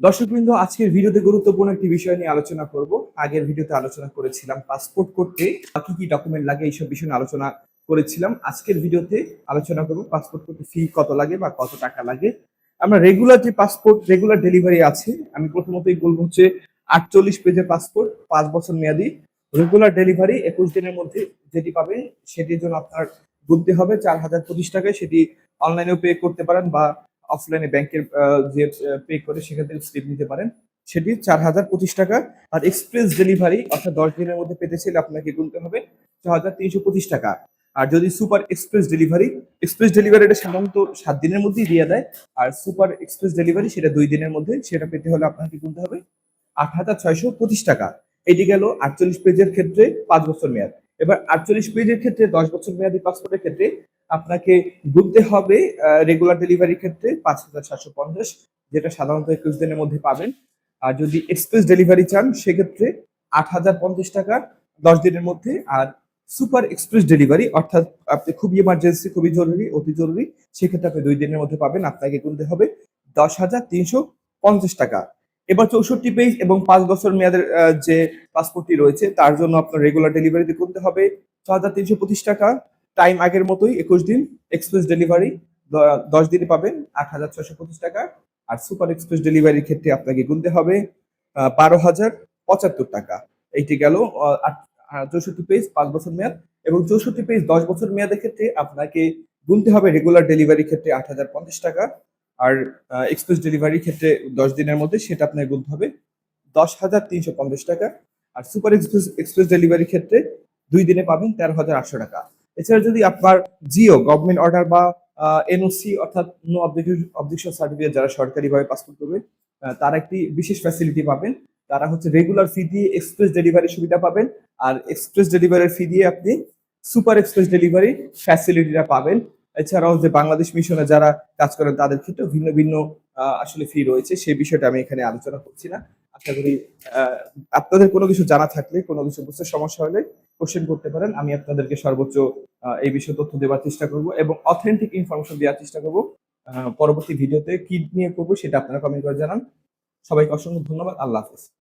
দর্শকবৃন্দ, আজকের ভিডিওতে গুরুত্বপূর্ণ একটি বিষয় নিয়ে আলোচনা করব। আগের ভিডিওতে আলোচনা করেছিলাম পাসপোর্ট করতে কি কি ডকুমেন্ট লাগে এইসব বিষয় নিয়ে আলোচনা করেছিলাম। আজকের ভিডিওতে আলোচনা করব পাসপোর্ট করতে ফি কত লাগে বা কত টাকা লাগে। আমরা রেগুলার যে পাসপোর্ট রেগুলার ডেলিভারি আছে, আমি প্রথমতই বলব হচ্ছে আটচল্লিশ পেজের পাসপোর্ট, পাঁচ বছর মেয়াদি। রেগুলার ডেলিভারি একুশ দিনের মধ্যে যেটি পাবেন সেটির জন্য আপনার গুনতে হবে চার হাজার পঁচিশ টাকায়। সেটি অনলাইনেও পে করতে পারেন বা অফলাইনে ব্যাংকের যে পে করে সেখান থেকে স্লিপ নিতে পারেন। সেটি চার হাজার পঁচিশ টাকা। আর এক্সপ্রেস ডেলিভারি অর্থাৎ দশ দিনের মধ্যে পেতে চাইলে আপনাকে গুনতে হবে ছ হাজার তিনশো পঁচিশ টাকা। আর যদি সুপার এক্সপ্রেস ডেলিভারি এক্সপ্রেস ডেলিভারিটা সাধারণত সাত দিনের মধ্যেই দিয়ে দেয়। আর সুপার এক্সপ্রেস ডেলিভারি সেটা দুই দিনের মধ্যে, সেটা পেতে হলে আপনাকে গুনতে হবে আট হাজার ছয়শো পঁচিশ টাকা। এটি গেল আটচল্লিশ পেজের ক্ষেত্রে পাঁচ বছর মেয়াদ। এবার আটচল্লিশ পেজের ক্ষেত্রে দশ বছর মেয়াদি পাসপোর্টের ক্ষেত্রে আপনাকে গুনতে হবে রেগুলার ডেলিভারির ক্ষেত্রে পাঁচ হাজার সাতশো পঞ্চাশ, যেটা সাধারণত একুশ দিনের মধ্যে পাবেন। আর যদি এক্সপ্রেস ডেলিভারি চান, সেক্ষেত্রে আট হাজার পঞ্চাশ টাকা দশ দিনের মধ্যে। আর সুপার এক্সপ্রেস ডেলিভারি অর্থাৎ আপনি খুবই ইমার্জেন্সি খুবই জরুরি, অতি জরুরি, সেক্ষেত্রে আপনি দুই দিনের মধ্যে পাবেন, আপনাকে গুনতে হবে দশ হাজার তিনশো পঞ্চাশ টাকা। এবার চৌষট্টি পেজ এবং পাঁচ বছর মেয়াদের যে পাসপোর্টটি রয়েছে, তার জন্য আপনার রেগুলার ডেলিভারিতে করতে হবে ছ হাজার তিনশো পঁচিশ টাকা। টাইম আগের মতোই একুশ দিন এক্সপ্রেস ডেলিভারি দশ দিনে পাবেন আট হাজার ছশো পঁচিশ টাকা। আর সুপার এক্সপ্রেস ডেলিভারির ক্ষেত্রে আপনাকে গুনতে হবে বারো হাজার পঁচাত্তর টাকা। এইটি গেল চৌষট্টি পেজ পাঁচ বছর মেয়াদ। এবং চৌষট্টি পেজ দশ বছর মেয়াদের ক্ষেত্রে আপনাকে গুনতে হবে রেগুলার ডেলিভারির ক্ষেত্রে আট হাজার পঞ্চাশ টাকা। আর এক্সপ্রেস ডেলিভারির ক্ষেত্রে দশ দিনের মধ্যে সেটা আপনাকে গুনতে হবে দশ হাজার তিনশো পঞ্চাশ টাকা। আর সুপার এক্সপ্রেস এক্সপ্রেস ডেলিভারির ক্ষেত্রে দুই দিনে পাবেন তেরো হাজার আটশো টাকা। এছাড়া যদি আপনার জিও গভর্নমেন্ট অর্ডার বা এনওসি অর্থাৎ নো অবজেকশন সার্টিফিকেট যারা সরকারিভাবে পাসপোর্ট করবেন আহ, তারা একটি বিশেষ ফ্যাসিলিটি পাবেন। তারা হচ্ছে রেগুলার ফি দিয়ে এক্সপ্রেস ডেলিভারি সুবিধা পাবেন। আর এক্সপ্রেস ডেলিভারির ফি দিয়ে আপনি সুপার এক্সপ্রেস ডেলিভারি ফ্যাসিলিটিটা পাবেন। এছাড়াও যে বাংলাদেশ মিশনে যারা কাজ করেন তাদের ক্ষেত্রে ভিন্ন ভিন্ন আসলে ফি রয়েছে। সেই বিষয়টা আমি এখানে আলোচনা করছি না। আশা করি আপনাদের কোনো কিছু জানা থাকলে কোনো কিছু বুঝতে সমস্যা হলে কোশ্চেন করতে পারেন, আমি আপনাদেরকে সর্বোচ্চ এই বিষয়ে তথ্য দেওয়ার চেষ্টা করব এবং অথেন্টিক ইনফরমেশন দেওয়ার চেষ্টা করব। পরবর্তী ভিডিওতে কি নিয়ে করব সেটা আপনারা কমেন্ট করে জানান। সবাইকে অসংখ্য ধন্যবাদ, আল্লাহ হাফিজ।